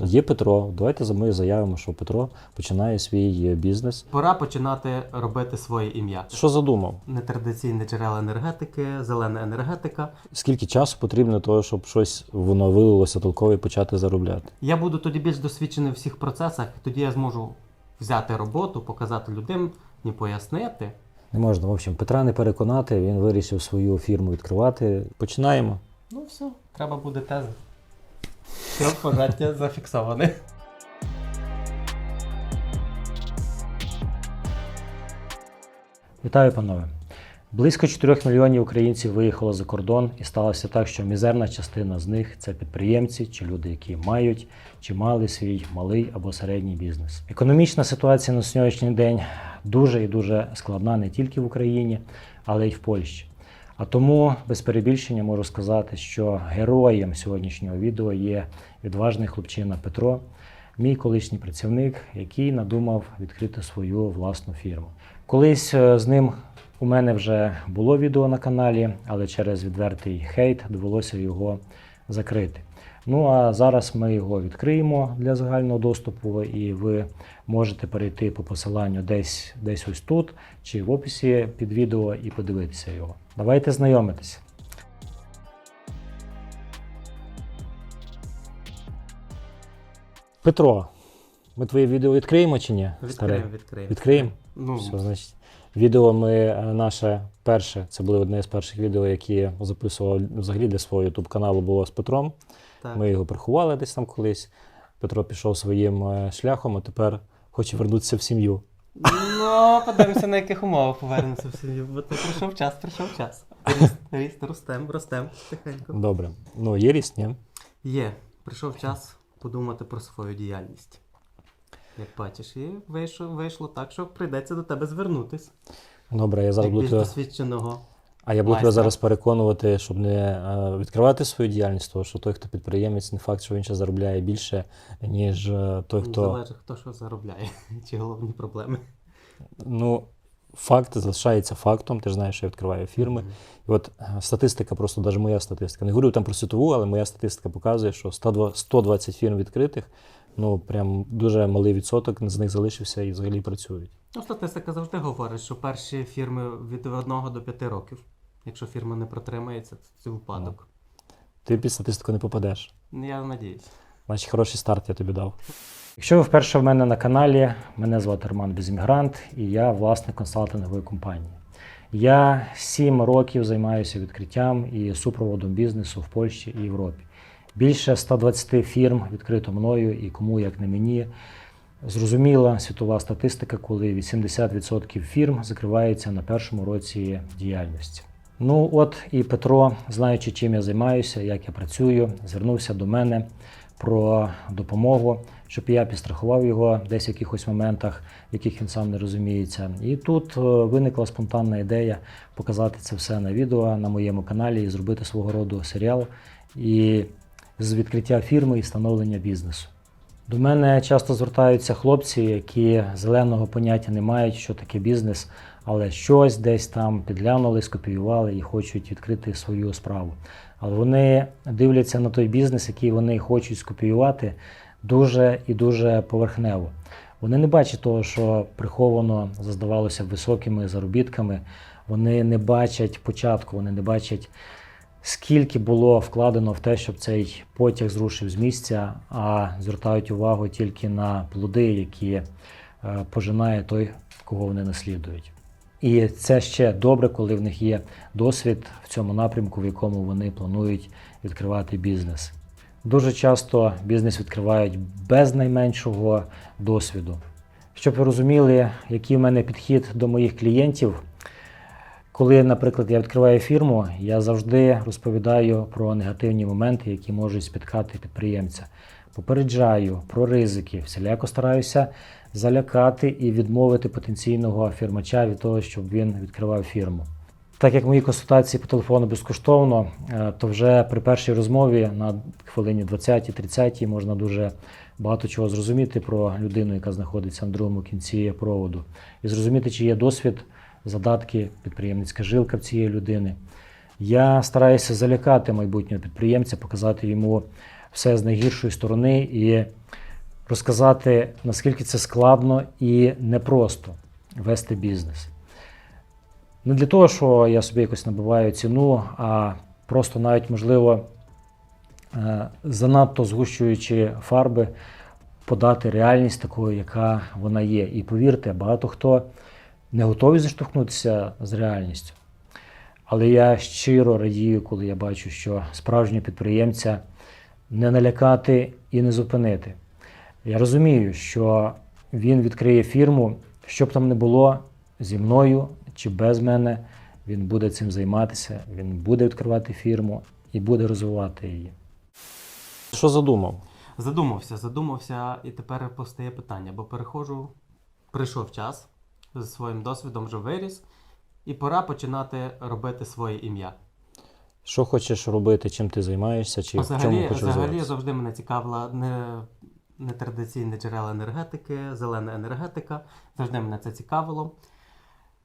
Є Петро. Давайте за ми заявимо, що Петро починає свій е, бізнес. Пора починати робити своє ім'я. Що задумав? Нетрадиційні джерела енергетики, зелена енергетика. Скільки часу потрібно того, щоб щось воно вилилося толково і почати заробляти? Я буду тоді більш досвідчений в всіх процесах, і тоді я зможу взяти роботу, показати людям, і пояснити. Не можна. В общем, Петра не переконати, він вирішив свою фірму відкривати. Починаємо. Ну все, треба буде тези. Все, пожаття зафіксоване. Вітаю, панове. Близько 4 мільйонів українців виїхало за кордон, і сталося так, що мізерна частина з них це підприємці чи люди, які мають чи мали свій малий або середній бізнес. Економічна ситуація на сьогоднішній день дуже і дуже складна не тільки в Україні, але й в Польщі. А тому без перебільшення можу сказати, що героєм сьогоднішнього відео є відважний хлопчина Петро, мій колишній працівник, який надумав відкрити свою власну фірму. Колись е, з ним у мене вже було відео на каналі, але через відвертий хейт довелося його закрити. Ну а зараз ми його відкриємо для загального доступу, і ви можете перейти по посиланню десь, десь ось тут чи в описі під відео і подивитися його. Давайте знайомитися. Петро, ми твоє відео відкриємо чи ні? Відкриємо, відкриємо. Відкриємо? Ну, Все, значить, відео ми е, наше перше, це було одне з перших відео, які я записував взагалі для свого YouTube каналу було з Петром. так. Ми його приховали десь там колись. Петро пішов своїм е, шляхом, а тепер хоче вернутися в сім'ю. Ну, подивимося, на яких умовах повернемося в сім'ю, бо то прийшов час, прийшов час. Ріст, ріст, ростем, ростем, тихенько. Добре. Ну, є ріст, ні? Є, прийшов час подумати про свою діяльність. Як бачиш, і вийшло, вийшло так, що прийдеться до тебе звернутись. Добре, я зараз Як буду. тебе- досвідченого. А я буду тебе майстра. зараз переконувати, щоб не е, відкривати свою діяльність, тому що той, хто підприємець, не факт, що він ще заробляє більше, ніж е, той, хто. Залежить, хто що заробляє, чи головні проблеми. Ну, факт залишається фактом. Ти ж знаєш, що я відкриваю фірми. І от е, статистика, просто навіть моя статистика. Не говорю там про світову, але моя статистика показує, що 102 120 фірм відкритих, ну прям дуже малий відсоток з них залишився і взагалі працюють. Ну, статистика завжди говорить, що перші фірми від 1 до 5 років. Якщо фірма не протримається, то це випадок. Ти під статистику не попадеш. Ну, Я надіюсь. Значить, хороший старт я тобі дав. Якщо ви вперше в мене на каналі, мене звати Роман Безіммігрант і я власник консалтингової компанії. Я сім років займаюся відкриттям і супроводом бізнесу в Польщі і Європі. Більше 120 фірм відкрито мною і кому як не мені. Зрозуміла світова статистика, коли 80% фірм закриваються на першому році діяльності. Ну от і Петро, знаючи, чим я займаюся, як я працюю, звернувся до мене про допомогу, щоб я підстрахував його десь в якихось моментах, в яких він сам не розуміється. І тут е, виникла спонтанна ідея показати це все на відео на моєму каналі і зробити свого роду серіал і з відкриття фірми і становлення бізнесу. До мене часто звертаються хлопці, які зеленого поняття не мають, що таке бізнес, але щось десь там підглянули, скопіювали і хочуть відкрити свою справу. Але вони дивляться на той бізнес, який вони хочуть скопіювати, дуже і дуже поверхнево. Вони не бачать того, що приховано здавалося високими заробітками. Вони не бачать початку, вони не бачать скільки було вкладено в те, щоб цей потяг зрушив з місця, а звертають увагу тільки на плоди, які е, пожинає той, кого вони наслідують. І це ще добре, коли в них є досвід в цьому напрямку, в якому вони планують відкривати бізнес. Дуже часто бізнес відкривають без найменшого досвіду. Щоб ви розуміли, який в мене підхід до моїх клієнтів, коли, наприклад, я відкриваю фірму, я завжди розповідаю про негативні моменти, які можуть спіткати підприємця. Попереджаю про ризики, всіляко стараюся залякати і відмовити потенційного фірмача від того, щоб він відкривав фірму. Так як мої консультації по телефону безкоштовно, е, то вже при першій розмові на хвилині 20-30 можна дуже багато чого зрозуміти про людину, яка знаходиться на другому кінці проводу, і зрозуміти, чи є досвід, задатки, підприємницька жилка в цієї людини. Я стараюся залякати майбутнього підприємця, показати йому все з найгіршої сторони і розказати, наскільки це складно і непросто вести бізнес. Не для того, що я собі якось набиваю ціну, а просто навіть, можливо, е, занадто згущуючи фарби, подати реальність такою, яка вона є. І повірте, багато хто не готові зіштовхнутися з реальністю. Але я щиро радію, коли я бачу, що справжнього підприємця не налякати і не зупинити. Я розумію, що він відкриє фірму, що б там не було зі мною чи без мене, він буде цим займатися, він буде відкривати фірму і буде розвивати її. Що задумав? Задумався, задумався, і тепер постає питання, бо переходжу, прийшов час з своїм досвідом вже виріс, і пора починати робити своє ім'я. Що хочеш робити, чим ти займаєшся, чи в чому Взагалі, хочеш взагалі завжди мене цікавила не, нетрадиційні джерела енергетики, зелена енергетика. Завжди мене це цікавило.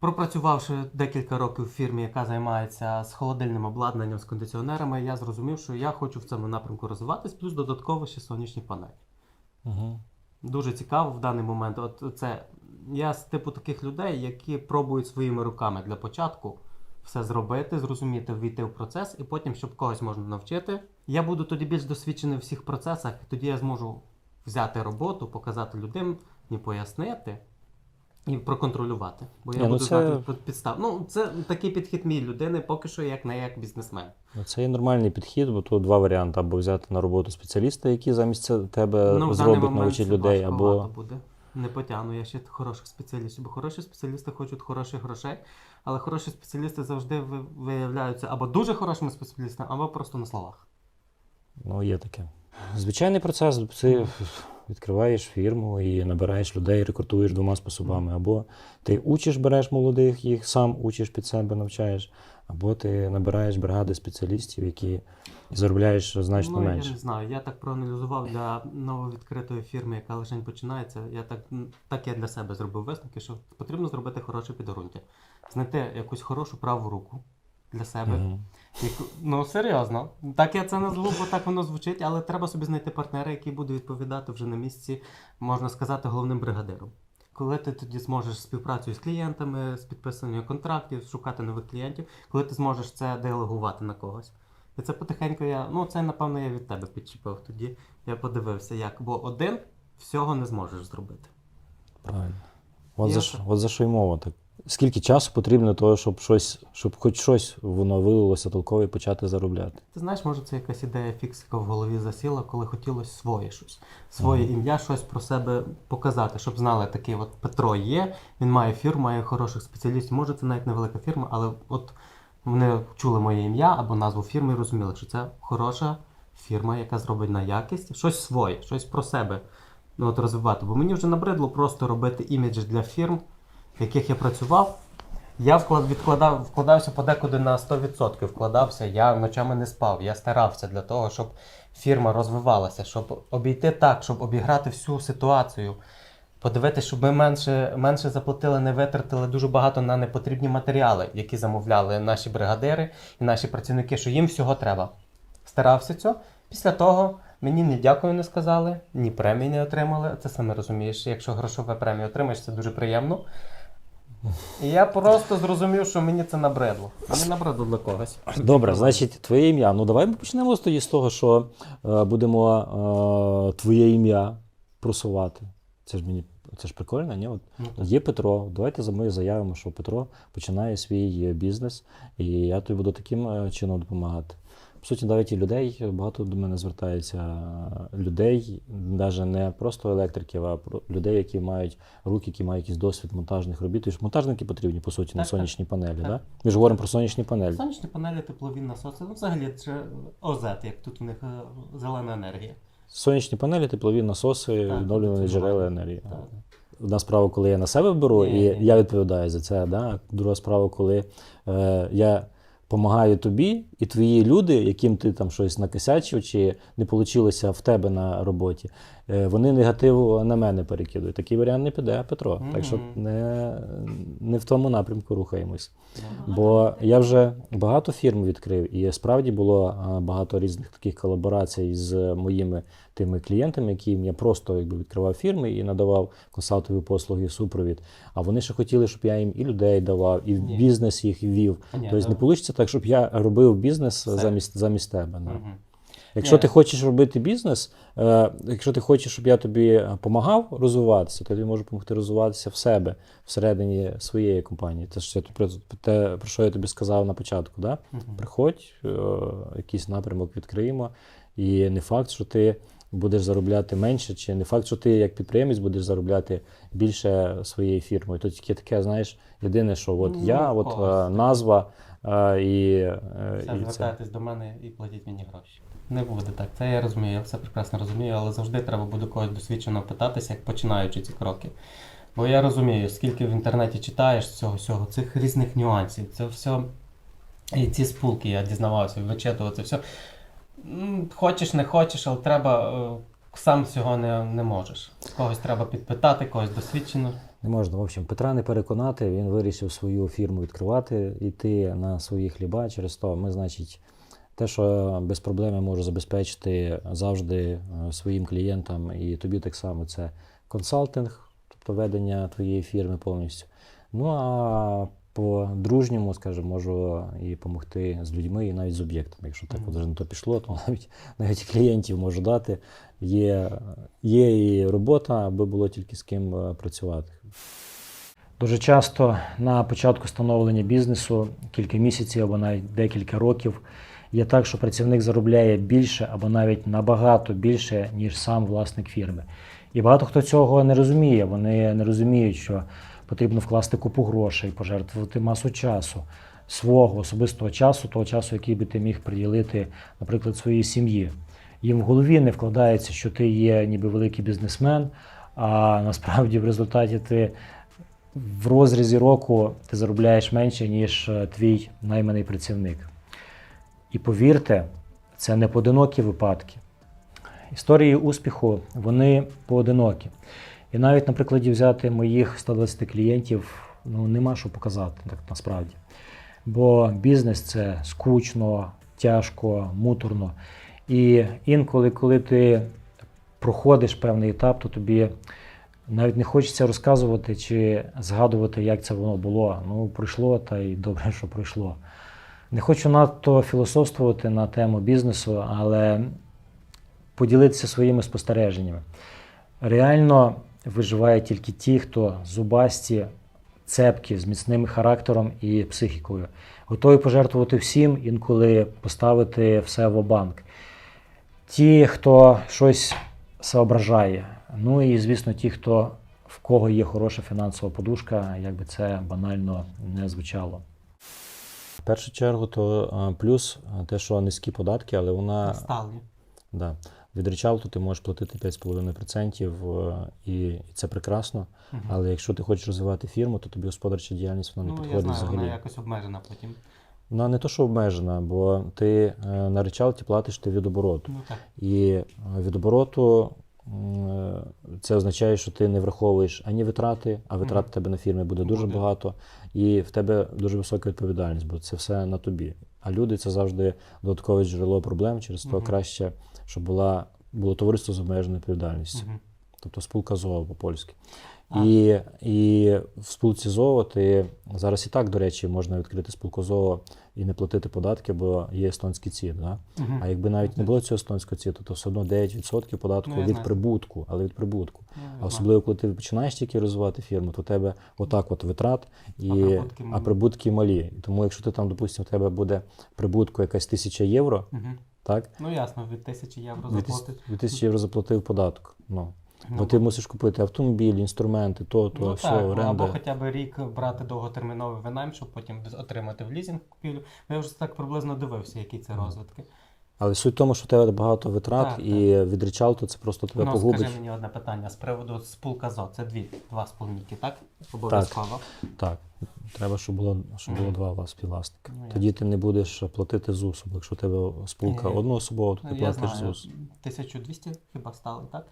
Пропрацювавши декілька років в фірмі, яка займається з холодильним обладнанням, з кондиціонерами, я зрозумів, що я хочу в цьому напрямку розвиватись, плюс додатково ще сонячні панелі. Угу. Дуже цікаво в даний момент. От це я з типу таких людей, які пробують своїми руками для початку все зробити, зрозуміти, ввійти в процес, і потім, щоб когось можна навчити. Я буду тоді більш досвідчений в всіх процесах, і тоді я зможу взяти роботу, показати людям, і пояснити. І проконтролювати. Бо я Ні, ну буду це- знати під- підстав. Ну, це такий підхід мій людини, поки що як не як бізнесмен. Ну, Це є нормальний підхід, бо тут два варіанти: або взяти на роботу спеціаліста, який замість тебе Ну, зробить, навчить людей, або буде. Не потягну я ще хороших спеціалістів, бо хороші спеціалісти хочуть хороших грошей, але хороші спеціалісти завжди виявляються або дуже хорошими спеціалістами, або просто на словах. ну, є таке. Звичайний процес. Ти відкриваєш фірму і набираєш людей, рекрутуєш двома способами. Або ти учиш, береш молодих, їх сам учиш під себе, навчаєш, або ти набираєш бригади спеціалістів, які заробляєш значно ну, менше. я не знаю. Я так проаналізував для нововідкритої фірми, яка лише починається. Я так, так я для себе зробив висновки, що потрібно зробити хороше підґрунтя. Знайти якусь хорошу праву руку для себе. Мгм. Яку- Ну серйозно, так я це назву, бо так воно звучить, але треба собі знайти партнера, який буде відповідати вже на місці, можна сказати, головним бригадиром. Коли ти тоді зможеш співпрацю з клієнтами, з підписанням контрактів, шукати нових клієнтів, коли ти зможеш це делегувати на когось. І це потихеньку я, ну це напевно я від тебе підчепив тоді. Я подивився, як, бо один всього не зможеш зробити. Правильно. От за, от за що й мова. Так. Скільки часу потрібно того, щоб щось, щоб хоч щось воно вилилося толково і почати заробляти? Ти знаєш, може, це якась ідея фіксика в голові засіла, коли хотілося своє щось, своє ім'я, щось про себе показати, щоб знали, такий от Петро є, він має фірму, має хороших спеціалістів. Може, це навіть невелика фірма, але от вони чули моє ім'я або назву фірми і розуміли, що це хороша фірма, яка зробить на якість, щось своє, щось про себе ну, от розвивати. Бо мені вже набридло просто робити іміджі для фірм, в яких я працював. Я вклад, відкладав, вкладався подекуди на 100%. Вкладався, я ночами не спав. Я старався для того, щоб фірма розвивалася, щоб обійти так, щоб обіграти всю ситуацію. Подивитися, щоб ми менше, менше заплатили, не витратили дуже багато на непотрібні матеріали, які замовляли наші бригадири і наші працівники, що їм всього треба. Старався цього. Після того мені ні дякую не сказали, ні премії не отримали. Це саме розумієш. Якщо грошове премію отримаєш, це дуже приємно. І я просто зрозумів, що мені це набридло. Мені набридло для когось. Добре, значить, твоє ім'я. Ну давай ми почнемо тоді з того, що е, будемо е, твоє ім'я просувати. Це ж мені це ж прикольно, ні? От Ну, є Петро. Давайте за мною заявимо, що Петро починає свій е, бізнес, і я тобі буду таким е, чином допомагати. По суті, навіть і людей багато до мене звертається е, людей, навіть не просто електриків, а людей, які мають руки, які мають якийсь досвід монтажних робіт. І ж монтажники потрібні, по суті, на Так, так. сонячні панелі. Так. Да? Ми ж говоримо про сонячні панелі. Сонячні панелі, теплові насоси, ну взагалі це ОЗ, як тут у них е, зелена енергія. Сонячні панелі, теплові насоси, Так, відновлювані джерела енергії. Так. Одна справа, коли я на себе беру, і ні. я відповідаю за це. Да? Друга справа, коли е, я допомагаю тобі, і твої люди, яким ти там щось накосячив, чи не вийшло в тебе на роботі, е, вони негативу на мене перекидують. Такий варіант не піде, Петро. Так що не, не в тому напрямку рухаємось. Ну, Бо я вже багато фірм відкрив, і справді було багато різних таких колаборацій з моїми тими клієнтами, яким я просто якби відкривав фірми і надавав консалтові послуги, супровід. А вони ще хотіли, щоб я їм і людей давав, і в бізнес їх ввів. Ні, тобто ну- не вийде так, щоб я робив бізнес Все. замість, замість тебе. Да. Мгм. Якщо Ні. ти хочеш робити бізнес, е, якщо ти хочеш, щоб я тобі допомагав розвиватися, то я можу допомогти розвиватися в себе всередині своєї компанії. Це ж про те, про що я тобі сказав на початку. Да? Мгм. Приходь, е, якийсь напрямок відкриємо, і не факт, що ти будеш заробляти менше, чи не факт, що ти як підприємець будеш заробляти більше своєю фірмою. То тільки таке, знаєш, єдине, що от Ну, я, от е, назва е, і, е, Все, і це. до мене і платіть мені гроші. Не буде так. Це я розумію, я все прекрасно розумію, але завжди треба буде когось досвідчено питатися, як починаючи ці кроки. Бо я розумію, скільки в інтернеті читаєш цього всього, цих різних нюансів, це все. І ці спулки я дізнавався, вичитував це все. Хочеш, не хочеш, але треба. е, Сам цього не, не можеш. Когось треба підпитати, когось досвідчено. Не можна. В общем, Петра не переконати, він вирішив свою фірму відкривати, йти на свої хліба. Через то ми, значить, те, що без проблем можу забезпечити завжди е, своїм клієнтам, і тобі так само це консалтинг, тобто ведення твоєї фірми повністю. Ну а по дружньому, скажімо, можу і допомогти з людьми, і навіть з об'єктами. Якщо так от вже на то пішло, то навіть навіть клієнтів можу дати. Є, є і робота, аби було тільки з ким е, працювати. Дуже часто на початку становлення бізнесу, кілька місяців або навіть декілька років, є так, що працівник заробляє більше або навіть набагато більше, ніж сам власник фірми. І багато хто цього не розуміє. Вони не розуміють, що потрібно вкласти купу грошей, пожертвувати масу часу, свого особистого часу, того часу, який би ти міг приділити, наприклад, своїй сім'ї. Їм в голові не вкладається, що ти є ніби великий бізнесмен, а насправді в результаті ти в розрізі року ти заробляєш менше, ніж е, твій найманий працівник. І повірте, це не поодинокі випадки. Історії успіху вони поодинокі. І навіть на прикладі взяти моїх 120 клієнтів ну, нема що показати так насправді. Бо бізнес це скучно, тяжко, муторно. І інколи, коли ти проходиш певний етап, то тобі навіть не хочеться розказувати чи згадувати, як це воно було. Ну, пройшло, та й добре, що пройшло. Не хочу надто філософствувати на тему бізнесу, але поділитися своїми спостереженнями. Реально виживають тільки ті, хто зубасті, цепкі, з міцним характером і психікою. Готові пожертвувати всім, інколи поставити все в банк. Ті, хто щось соображає. Ну і, звісно, ті, хто в кого є хороша фінансова подушка, як би це банально не звучало. В першу чергу, то е, плюс е, те, що низькі податки, але вона Стали. Да, від речалту ти можеш платити 5,5%, е, і, і це прекрасно. Мгм. Але якщо ти хочеш розвивати фірму, то тобі господарча діяльність вона не Ну, я підходить знаю, вона якось обмежена потім. Вона не то, що обмежена, бо ти е, на речалті платиш ти від обороту. Ну так. І е, від обороту е, це означає, що ти не враховуєш ані витрати, а витрат в тебе на фірмі буде дуже Буде. багато, і в тебе дуже висока відповідальність, бо це все на тобі. А люди це завжди додаткове джерело проблем, через то краще, щоб була, було товариство з обмеженою відповідальністю, Мгм. тобто спілка ЗОО по-польськи. А. І, і в спілці ЗОО ти зараз і так, до речі, можна відкрити спілку ЗОО і не платити податки, бо є естонський ЦІД. Да? Мгм. А якби навіть не було цього естонського ЦІДу, то все одно 9% податку Ну, від прибутку, але від прибутку. Ну, А особливо, коли ти починаєш тільки розвивати фірму, то у тебе отак от витрат і А прибутки а прибутки малі. Тому якщо ти там, допустимо, у тебе буде прибутку якась тисяча євро, Мгм. Так? Ну ясно, від тисячі євро заплатив. від тисячі євро заплатив податок. Ну. Ну, Бо ти мусиш купити автомобіль, інструменти, то, то, ну, все, так, ну, оренда. або хоча б рік брати довготерміновий винайм, щоб потім отримати в лізінг купівлю. Я вже так приблизно дивився, які це розвитки. Але суть в тому, що в тебе багато витрат, Так, і від речалту це просто тебе Ну, погубить. скажи мені одне питання з приводу спулка ЗО. Це дві, два спільники, так? Обов'язково. Так, треба, щоб було, щоб було два вас співвласника. Ну, Тоді ти не будеш платити ЗУС, якщо у тебе спілка одноособова, то ти Ну, Я платиш знаю, ЗУС. 1200 хіба стали, так?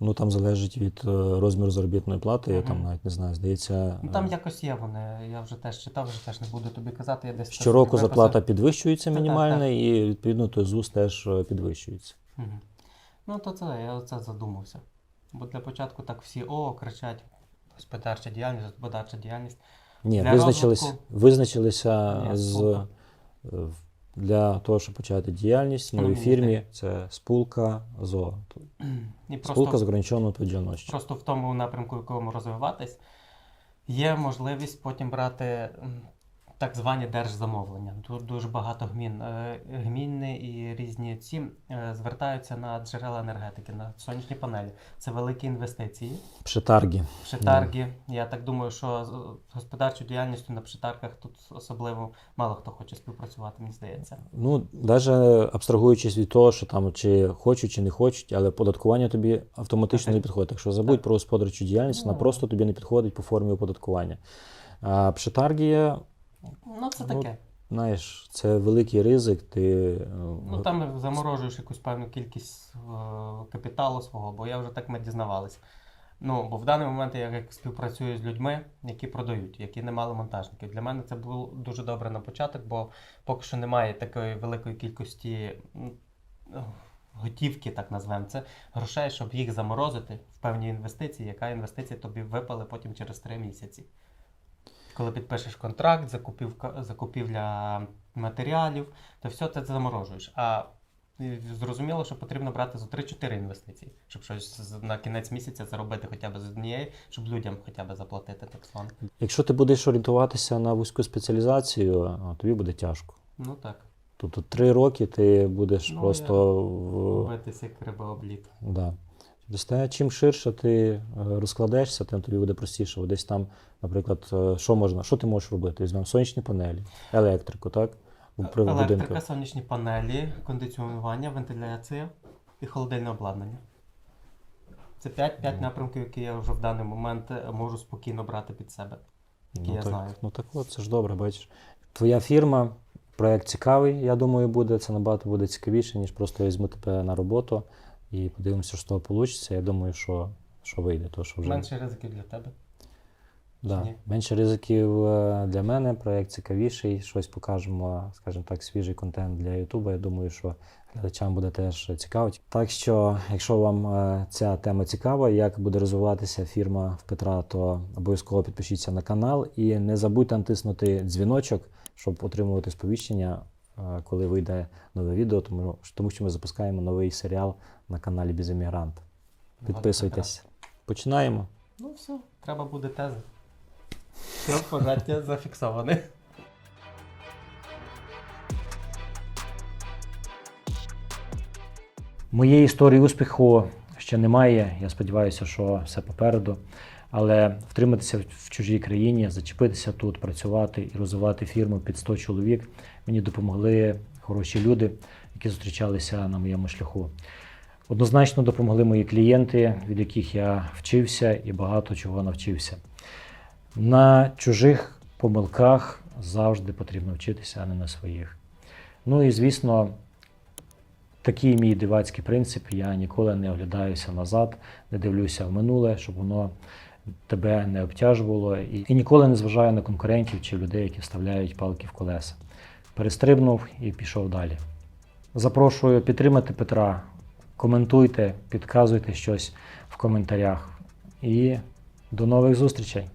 Ну там залежить від е, розміру заробітної плати, я там навіть не знаю, здається. Ну там е, якось є вони. Я вже теж читав, вже теж не буду тобі казати. Я десь Щороку зарплата підвищується так, мінімальна, так. і відповідно той ЗУС теж е, підвищується. Ну, то це я оце задумався. Бо для початку так всі о, кричать. Господарча діяльність, господарча діяльність. Ні, Для визначились, розвитку- визначилися Ні, з спілка. Для того, щоб почати діяльність в новій фірмі. Це спілка ЗО. І Спілка з просто, ограниченою відповідальністю. просто в тому напрямку, в якому розвиватись, є можливість потім брати так звані держзамовлення. Тут дуже багато гмін. Е, Гміни і різні ці е, звертаються на джерела енергетики, на сонячні панелі. Це великі інвестиції. Пшетаргі. Пшетарги. Я так думаю, що з господарчою діяльністю на пшетарках тут особливо мало хто хоче співпрацювати, мені здається. Ну, навіть абстрагуючись від того, що там чи хочуть, чи не хочуть, але податкування тобі автоматично Так. не підходить. Так що забудь Так. про господарчу діяльність, вона Ну. просто тобі не підходить по формі оподаткування. А пшетаргія, Ну, це Ну, таке. знаєш, це великий ризик. Ти е, Ну там заморожуєш якусь певну кількість е, капіталу свого, бо я вже так ми дізнавалися. Ну, бо в даний момент я як співпрацюю з людьми, які продають, які не мали монтажників. Для мене це було дуже добре на початок, бо поки що немає такої великої кількості готівки, так назвемо це, грошей, щоб їх заморозити в певні інвестиції, яка інвестиція тобі випали потім через три місяці. Коли підпишеш контракт, закупівка, закупівля матеріалів, то все це заморожуєш. А е, зрозуміло, що потрібно брати за 3-4 інвестиції, щоб щось на кінець місяця заробити хоча б з однієї, щоб людям хоча б заплатити так звано. Якщо ти будеш орієнтуватися на вузьку спеціалізацію, тобі буде тяжко. Ну так, Тобто три роки ти будеш Ну, просто в. битися як риба облік. Да. Через чим ширше ти е, розкладешся, тим тобі буде простіше. От Десь там, наприклад, е, що можна, що ти можеш робити? Візьмемо сонячні панелі, електрику, так? Електрика, будинках. сонячні панелі, кондиціонування, вентиляція і холодильне обладнання. Це 5, 5 напрямків, які я вже в даний момент е, можу спокійно брати під себе. які Ну я так, знаю. ну так от, це ж добре, бачиш. Твоя фірма, проект цікавий, я думаю, буде. Це набагато буде цікавіше, ніж просто візьму тебе на роботу і подивимося, що з того вийде. Я думаю, що, що вийде. То, що вже... Менше ризиків для тебе. Да. Менше ризиків е, для мене, проєкт цікавіший, щось покажемо, скажімо так, свіжий контент для Ютуба. Я думаю, що глядачам буде теж цікаво. Так що, якщо вам е, ця тема цікава, як буде розвиватися фірма в Петра, то обов'язково підпишіться на канал і не забудьте натиснути дзвіночок, щоб отримувати сповіщення, коли вийде нове відео, тому, тому що ми запускаємо новий серіал на каналі Біземігрант. Підписуйтесь. Починаємо. Ну все, треба буде тези. Все, пожаття зафіксоване. Моєї історії успіху ще немає. Я сподіваюся, що все попереду. Але втриматися в чужій країні, зачепитися тут, працювати і розвивати фірму під 100 чоловік мені допомогли хороші люди, які зустрічалися на моєму шляху. Однозначно допомогли мої клієнти, від яких я вчився і багато чого навчився. На чужих помилках завжди потрібно вчитися, а не на своїх. Ну і звісно, такий мій дивацький принцип. Я ніколи не оглядаюся назад, не дивлюся в минуле, щоб воно тебе не обтяжувало, і, і ніколи не зважаю на конкурентів чи людей, які вставляють палки в колеса. Перестрибнув і пішов далі. Запрошую підтримати Петра. Коментуйте, підказуйте щось в коментарях. І до нових зустрічей!